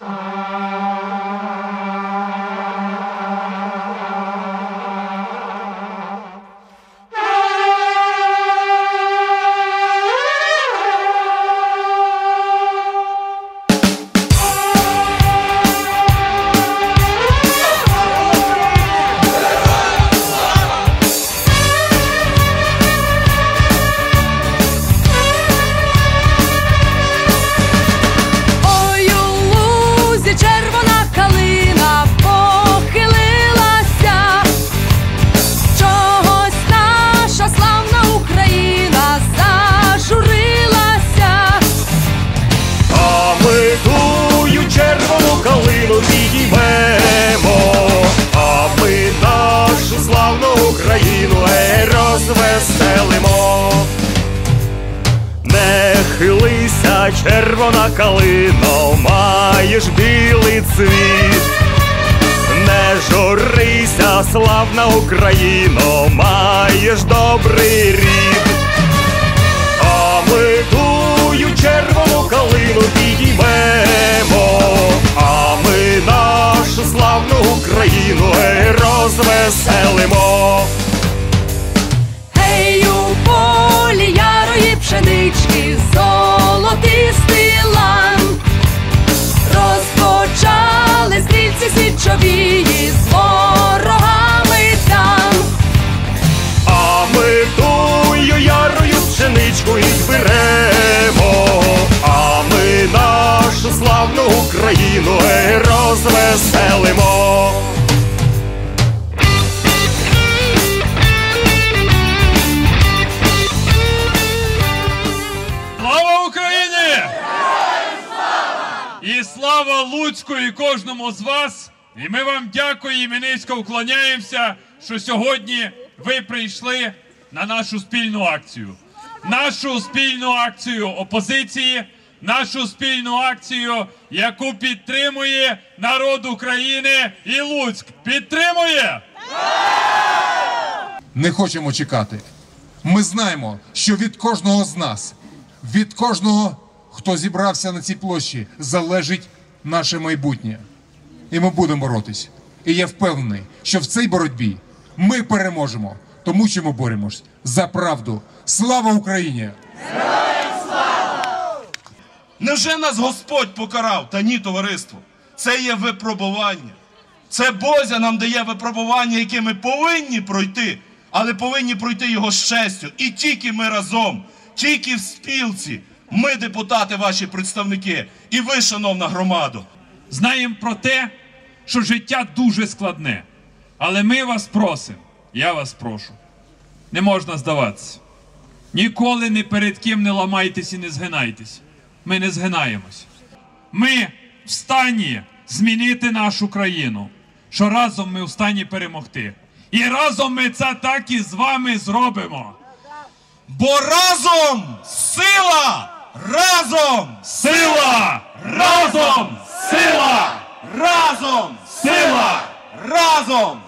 Uh... Не хилися, червона калино, маєш білий цвіт. Не журися, славна Україно, маєш добрий рід. А ми тую червону калину підіймемо, а ми нашу славну Україну розвеселимо. Січовії з ворогами там. А ми тую ярою пшеничку і зберемо, а ми нашу славну Україну розвеселимо. Слава Україні! І слава Луцьку і кожному з вас! І ми вам дякуємо і низько вклоняємося, що сьогодні ви прийшли на нашу спільну акцію. Нашу спільну акцію опозиції, нашу спільну акцію, яку підтримує народ України і Луцьк. Підтримує! не хочемо чекати. Ми знаємо, що від кожного з нас, від кожного, хто зібрався на цій площі, залежить наше майбутнє. І ми будемо боротись. І я впевнений, що в цій боротьбі ми переможемо, тому що ми боремось за правду. Слава Україні! Невже нас Господь покарав? Та ні, товариство. Це є випробування. Це Бозя нам дає випробування, яке ми повинні пройти, але повинні пройти його з честю. І тільки ми разом, тільки в спілці, ми, депутати, ваші представники, і ви, шановна громада. знаємо про те, що життя дуже складне. Але ми вас просимо, я вас прошу, не можна здаватися. Ніколи ні перед ким не ламайтесь і не згинайтесь. Ми не згинаємось. Ми в стані змінити нашу країну, що разом ми в стані перемогти. І разом ми це так і з вами зробимо. Бо разом сила! Разом! Сила! Разом! Сила! Разом! Сила! Разом!